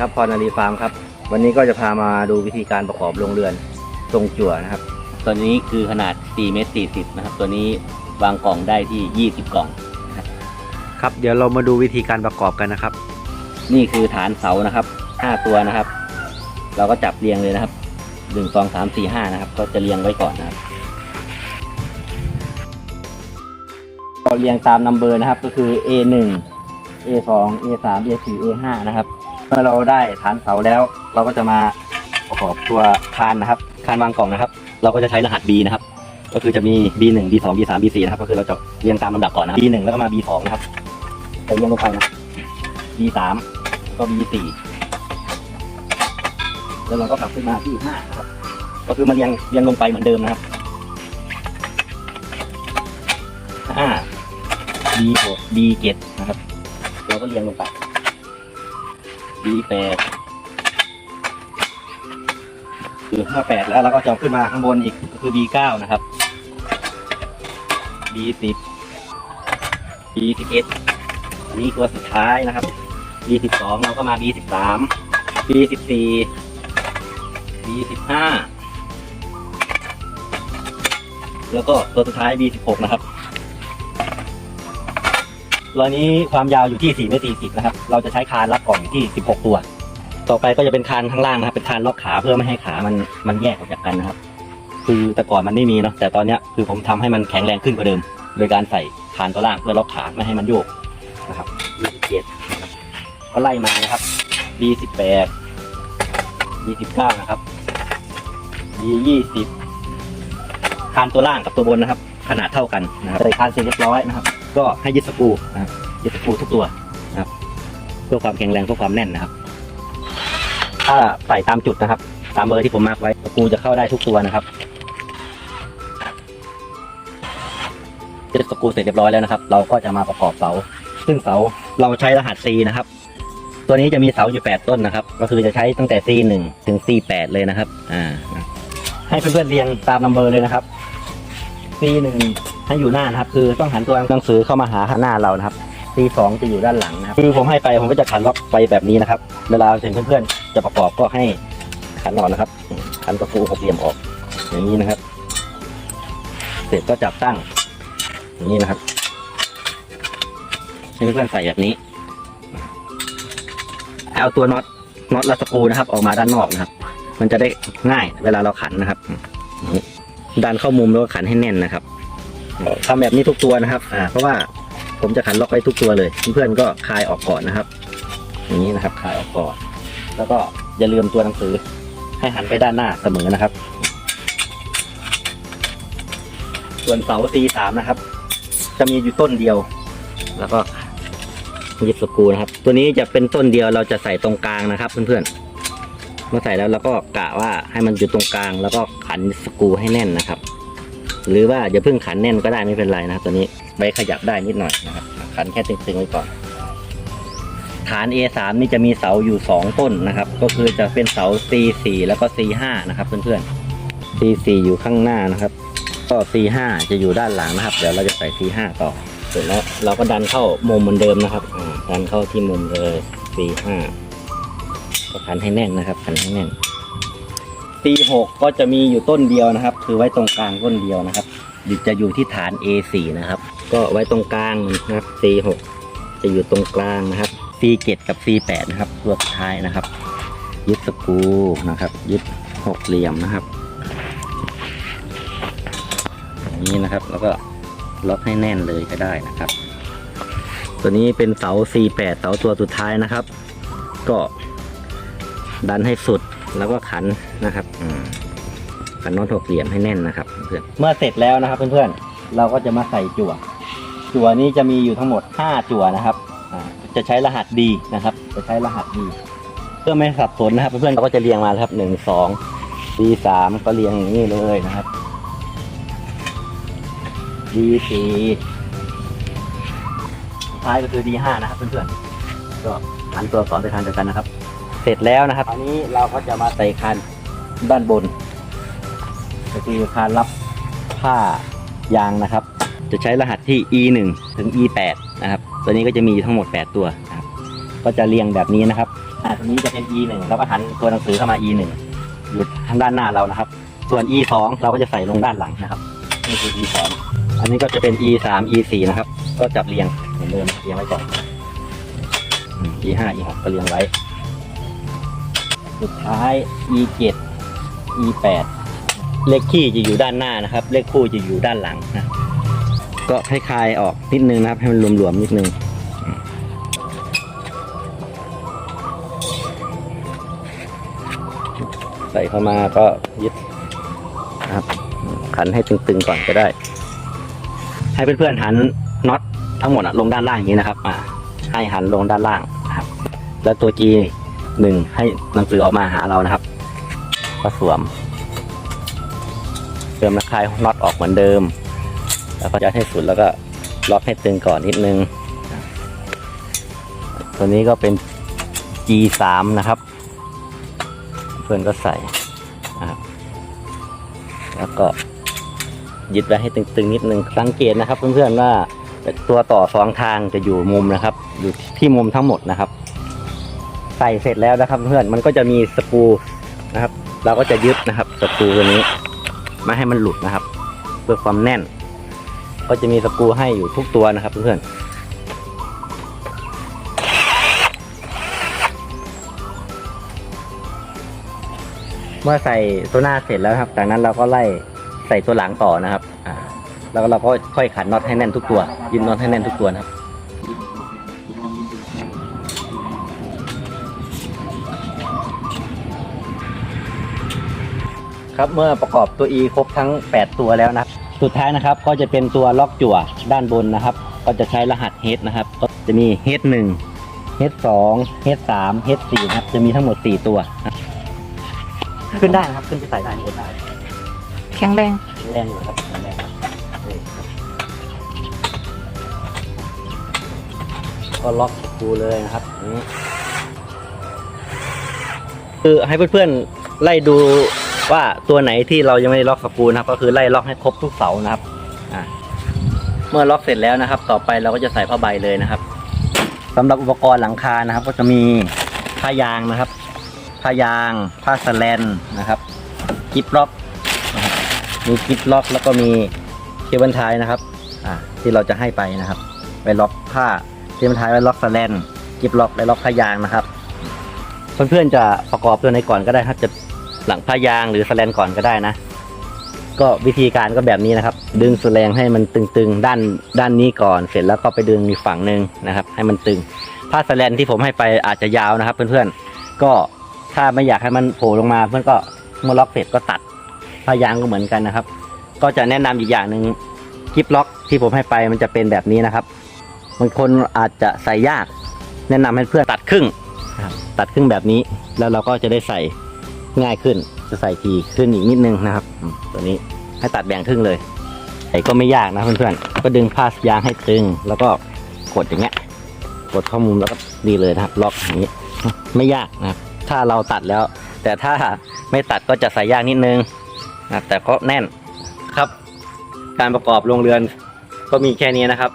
ครับพรนารีฟาร์มครับ วันนี้ก็จะพามาดูวิธีการประกอบโรงเรือนทรงจั่วนะครับ ตัวนี้คือขนาด4เมตร40นะครับ ตัวนี้วางกล่องได้ที่ 20 กล่อง ครับเดี๋ยวเรามาดูวิธีการประกอบกันนะครับ นี่คือฐานเสานะครับ 5 ตัวนะครับ เราก็จับเรียงเลยนะครับ1 2 3 4 5นะครับ ก็จะเรียงไว้ก่อนนะครับเราเรียงตามนัมเบอร์นะครับ ก็คือ A1 A2 A3 A4 A5 นะครับ เมื่อเราได้ฐานเสาแล้ว เราก็จะมาประกอบตัวคานนะครับคานวางกล่องนะครับ เราก็จะใช้รหัส B นะครับ ก็คือจะมี B1 B2 B3 B4 นะครับก็คือเราจะเรียงตามลำดับก่อนนะครับ B1 แล้วก็มา B2 นะครับจะเรียงลงไปนะ B3 ก็ B4 แล้วเราก็กลับขึ้นมาที่5นะครับก็คือมาเรียงเรียงลงไปเหมือนเดิมนะครับ5 B6 B7 นะครับเราก็เรียงลงไป B8 คือ58แปดแล้วเราก็จะขึ้นมาข้างบนอีกก็คือ B9 นะครับ B10 B11 อันนี้ตัวสุดท้ายนะครับ B12 เราก็มา B13 B14 B15 แล้วก็ตัวสุดท้าย B16 นะครับ ตัวนี้ความยาวอยู่ที่4เมตร40นะครับ เราจะใช้คานรับกล่องอยู่ที่ 16 ตัว ต่อไปก็จะเป็นคานข้างล่างนะครับ เป็นคานล็อกขาเพื่อไม่ให้ขามันมันแยกออกจากกันนะครับ คือแต่ก่อนมันไม่มีเนาะ แต่ตอนนี้คือผมทำให้มันแข็งแรงขึ้นกว่าเดิม โดยการใส่คานตัวล่างเพื่อล็อกขาไม่ให้มันโยกนะครับ B17 นะครับก็ไล่มานะครับ B18 B19 นะครับ B20 คานตัวล่างกับตัวบนนะครับ ขนาดเท่ากันนะครับใส่คานเสร็จเรียบร้อยนะครับ ก็ให้ยึดสกรูนะครับยึดสกรูทุกตัวนะครับเพื่อความแข็งแรงเพื่อความแน่นนะครับ ถ้าใส่ตามจุดนะครับ ตามเบอร์ที่ผมมาร์กไว้สกรูจะเข้าได้ทุกตัวนะครับยึดสกรูเสร็จเรียบร้อยแล้วนะครับ เราก็จะมาประกอบเสา ซึ่งเสาเราใช้รหัส C นะครับ ตัวนี้จะมีเสาอยู่ 8 ต้นนะครับ ก็คือจะใช้ตั้งแต่ C1 ถึง C8 เลยนะครับ อ่า ให้เพื่อนๆเรียงตามนัมเบอร์เลยนะครับ C1 ให้อยู่หน้านะครับ คือต้องหันตัวหนังสือเข้ามาหาหน้าเรานะครับ C2 จะอยู่ด้านหลังนะครับคือผมให้ไปผมก็จะขันล็อกไปแบบนี้นะครับ เวลาถึงเพื่อนๆจะประกอบก็ให้ขันออกนะครับ ขันตะปูหกเหลี่ยมออก อย่างนี้นะครับ เสร็จก็จับตั้ง อย่างนี้นะครับให้เพื่อนๆใส่แบบนี้ เอาตัวน็อตน็อตและสกรูนะครับ ออกมาด้านนอกนะครับ มันจะได้ง่ายเวลาเราขันนะครับนี้ ดันเข้ามุมแล้วก็ขันให้แน่นนะครับทำแบบนี้ทุกตัวนะครับ อ่า เพราะว่าผมจะขันล็อกไว้ทุกตัวเลย เพื่อนๆก็คลายออกก่อนนะครับ อย่างนี้นะครับคลายออกก่อน แล้วก็อย่าลืมตัวหนังสือ ให้หันไปด้านหน้าเสมอนะครับ ส่วนเสา C3 นะครับ จะมีอยู่ต้นเดียว แล้วก็ยึดสกูนะครับ ตัวนี้จะเป็นต้นเดียวเราจะใส่ตรงกลางนะครับเพื่อนๆ เมื่อใส่แล้วเราก็กะว่าให้มันอยู่ตรงกลาง แล้วก็ขันสกรูให้แน่นนะครับ หรือว่าอย่าเพิ่งขันแน่นก็ได้ไม่เป็นไรนะครับตัวนี้ใบขยับได้นิดหน่อยนะครับ ขันแค่ตึงๆไว้ก่อน ฐาน A3 นี่จะมีเสาอยู่ 2 ต้นนะครับ ก็คือจะเป็นเสา C4 แล้วก็ C5 นะครับเพื่อนๆ C4 อยู่ข้างหน้านะครับก็ C5 จะอยู่ด้านหลังนะครับ เดี๋ยวเราจะใส่ C5 ต่อเสร็จแล้วเราก็ดันเข้ามุมเหมือนเดิมนะครับดันเข้าที่มุมเลย C5 ก็ขันให้แน่นนะครับขันให้แน่น C6 ก็จะมีอยู่ต้นเดียวนะครับ คือไว้ตรงกลางต้นเดียวนะครับจะอยู่ที่ฐาน A4 นะครับ ก็ไว้ตรงกลางนะครับ C6 จะอยู่ตรงกลางนะครับ C7 กับ C8 นะครับ ตัวสุดท้ายนะครับ ยึดสกรูนะครับ ยึดหกเหลี่ยมนะครับอย่างนี้นะครับ แล้วก็ล็อกให้แน่นเลยก็ได้นะครับ ตัวนี้เป็นเสา C8 เสาตัวสุดท้ายนะครับ ก็ ดันให้สุดแล้วก็ขันนะครับขันน็อตหกเหลี่ยมให้แน่นนะครับเพื่อนเมื่อเสร็จแล้วนะครับเพื่อนๆเราก็จะมาใส่จั่วจั่วนี้จะมีอยู่ทั้งหมด 5 จั่วนะครับจะใช้รหัส D นะครับ จะใช้รหัส D เพื่อไม่ให้สับสนนะครับเพื่อนๆเราก็จะเรียงมาครับหนึ่งสอง D สามก็เรียงอย่างนี้เลยนะครับ D สี่ท้ายก็คือ D ห้านะครับเพื่อนๆก็หันตัวสอนไปทางเดียวกันนะครับ เสร็จแล้วนะครับ อันนี้เราก็จะมาใส่คันด้านบน ก็คือคานรับผ้ายางนะครับ จะใช้รหัสที่ e 1 ถึง e 8 นะครับตัวนี้ก็จะมีทั้งหมด 8 ตัวนะครับ ก็จะเรียงแบบนี้นะครับอ่าตัวนี้จะเป็น e หนึ่งเราก็หันตัวหนังสือเข้ามา e หนึ่งอยู่ทางด้านหน้าเรานะครับ ส่วน e สองเราก็จะใส่ลงด้านหลังนะครับนี่คือ e สองอันนี้ก็จะเป็น e สาม e สี่นะครับ ก็จับเรียงเหมือนเดิมเรียงไว้ก่อน e ห้า e หกก็เรียงไว้ สุดท้าย e เจ็ด e แปดเลขคี่จะอยู่ด้านหน้านะครับ เลขคู่จะอยู่ด้านหลังนะ ก็คลายๆออกนิดนึงนะครับ ให้มันรวมๆนิดนึงใส่เข้ามาก็ยึดนะครับขันให้ตึงๆก่อนก็ได้ ให้เพื่อนๆหันน็อตทั้งหมดลงด้านล่างอย่างนี้นะครับ อ่า ให้หันลงด้านล่างนะครับ แล้วตัว G หนึ่งให้หนังสือออกมาหาเรานะครับ ก็สวม เติมนะคลายน็อตออกเหมือนเดิม แล้วก็ยัดให้สุดแล้วก็ล็อกให้ตึงก่อนนิดนึง ตัวนี้ก็เป็น G สามนะครับ เพื่อนก็ใส่นะครับแล้วก็ยึดไว้ให้ตึงๆนิดนึงสังเกตนะครับเพื่อนๆว่าตัวต่อสองทางจะอยู่มุมนะครับ อยู่ที่มุมทั้งหมดนะครับ ใส่เสร็จแล้วนะครับ เพื่อนมันก็จะมีสกรูนะครับ เราก็จะยึดนะครับสกรูตัวนี้ไม่ให้มันหลุดนะครับ เพื่อความแน่น ก็จะมีสกรูให้อยู่ทุกตัวนะครับ เพื่อนเมื่อใส่ตัวหน้าเสร็จแล้วครับ จากนั้นเราก็ไล่ใส่ตัวหลังต่อนะครับ อ่า แล้วเราก็ค่อยขันน็อตให้แน่นทุกตัว ยึดน็อตให้แน่นทุกตัวนะครับ ครับ เมื่อประกอบตัว E ครบทั้ง 8 ตัวแล้วนะครับสุดท้ายนะครับก็จะเป็นตัวล็อกจั่วด้านบนนะครับ ก็จะใช้รหัส H นะครับ ก็จะมี H 1 H 2 H 3 H 4นะครับ จะมีทั้งหมด 4 ตัวนะขึ้นได้นะครับ ขึ้นไปใส่ได้ได้แข็งแรงแรงอยู่ครับแรงครับนี่ครับก็ล็อกสกรูเลยนะครับอย่างนี้ คือให้เพื่อนๆไล่ดู ว่าตัวไหนที่เรายังไม่ได้ล็อกสกรูนะครับ ก็คือไล่ล็อกให้ครบทุกเสานะครับเมื่อล็อกเสร็จแล้วนะครับ ต่อไปเราก็จะใส่ผ้าใบเลยนะครับสำหรับอุปกรณ์หลังคานะครับ ก็จะมีผ้ายางนะครับผ้ายาง ผ้าสแลนนะครับกิบล็อกมีกิบล็อกแล้วก็มีเคเบิลไทายนะครับที่เราจะให้ไปนะครับไปล็อกผ้าเคเบิลไทายไว้ล็อกสแลนกิบล็อกไว้ล็อกผ้ายางนะครับ เพื่อนๆจะประกอบตัวไหนก่อนก็ได้ครับจะ หลังผ้ายางหรือสแลนก่อนก็ได้นะ ก็วิธีการก็แบบนี้นะครับ ดึงสแลงให้มันตึงๆ ด้านด้านนี้ก่อนเสร็จแล้วก็ไปดึงอีกฝั่งหนึ่งนะครับ ให้มันตึง ผ้าสแลนที่ผมให้ไปอาจจะยาวนะครับ เพื่อนๆก็ถ้าไม่อยากให้มันโผล่ลงมา เพื่อนก็เมื่อล็อกเสร็จก็ตัดผ้ายางก็เหมือนกันนะครับ ก็จะแนะนำอีกอย่างหนึ่งกิฟล็อกที่ผมให้ไปมันจะเป็นแบบนี้นะครับบางคนอาจจะใส่ยาก แนะนำให้เพื่อนตัดครึ่งตัดครึ่งแบบนี้แล้วเราก็จะได้ใส่ ง่ายขึ้นจะใส่ทีขึ้นอีกนิดนึงนะครับ ตัวนี้ให้ตัดแบ่งครึ่งเลยใส่ก็ไม่ยากนะเพื่อนๆก็ดึงผ้ายางให้ตึง แล้วก็กดอย่างเงี้ย กดเข้ามุมแล้วก็ดีเลยนะครับ ล็อกอย่างนี้ ไม่ยากนะครับ ถ้าเราตัดแล้ว แต่ถ้าไม่ตัดก็จะใส่ยากนิดนึงนะแต่ก็แน่นครับ การประกอบโรงเรือนก็มีแค่นี้นะครับ